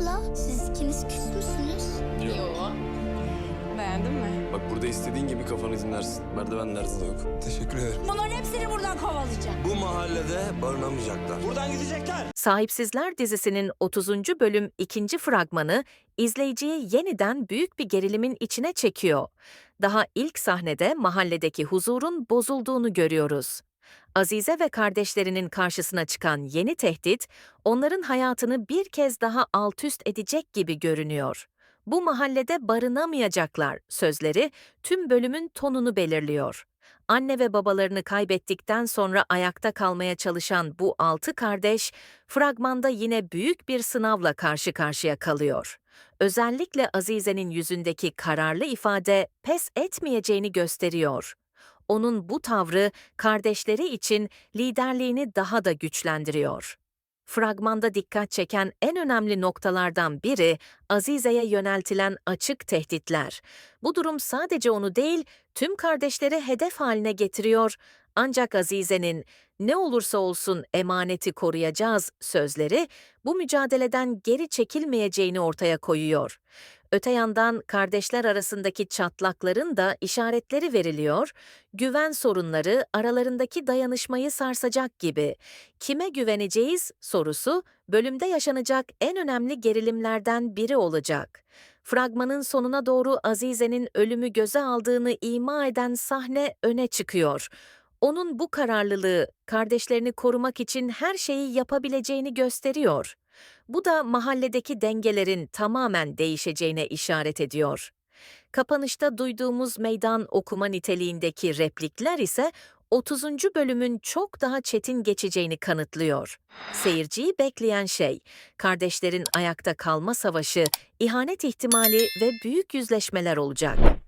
abla siz ikiniz küs müsünüz? Yo. Beğendin mi? Bak burada istediğin gibi kafanı dinlersin. Merdivenlerde de yok. Teşekkür ederim. Bunların hepsini buradan kovalayacağım. Bu mahallede barınamayacaklar. Buradan gidecekler. Sahipsizler dizisinin 30. bölüm ikinci fragmanı izleyiciyi yeniden büyük bir gerilimin içine çekiyor. Daha ilk sahnede mahalledeki huzurun bozulduğunu görüyoruz. Azize ve kardeşlerinin karşısına çıkan yeni tehdit, onların hayatını bir kez daha altüst edecek gibi görünüyor. Bu mahallede barınamayacaklar sözleri tüm bölümün tonunu belirliyor. Anne ve babalarını kaybettikten sonra ayakta kalmaya çalışan bu altı kardeş, fragmanda yine büyük bir sınavla karşı karşıya kalıyor. Özellikle Azize'nin yüzündeki kararlı ifade pes etmeyeceğini gösteriyor. Onun bu tavrı kardeşleri için liderliğini daha da güçlendiriyor. Fragmanda dikkat çeken en önemli noktalardan biri Azize'ye yöneltilen açık tehditler. Bu durum sadece onu değil, tüm kardeşleri hedef haline getiriyor. Ancak Azize'nin ne olursa olsun emaneti koruyacağız sözleri bu mücadeleden geri çekilmeyeceğini ortaya koyuyor. Öte yandan kardeşler arasındaki çatlakların da işaretleri veriliyor. Güven sorunları aralarındaki dayanışmayı sarsacak gibi. Kime güveneceğiz sorusu bölümde yaşanacak en önemli gerilimlerden biri olacak. Fragmanın sonuna doğru Azize'nin ölümü göze aldığını ima eden sahne öne çıkıyor. Onun bu kararlılığı kardeşlerini korumak için her şeyi yapabileceğini gösteriyor. Bu da mahalledeki dengelerin tamamen değişeceğine işaret ediyor. Kapanışta duyduğumuz meydan okuma niteliğindeki replikler ise 30. bölümün çok daha çetin geçeceğini kanıtlıyor. Seyirciyi bekleyen şey, kardeşlerin ayakta kalma savaşı, ihanet ihtimali ve büyük yüzleşmeler olacak.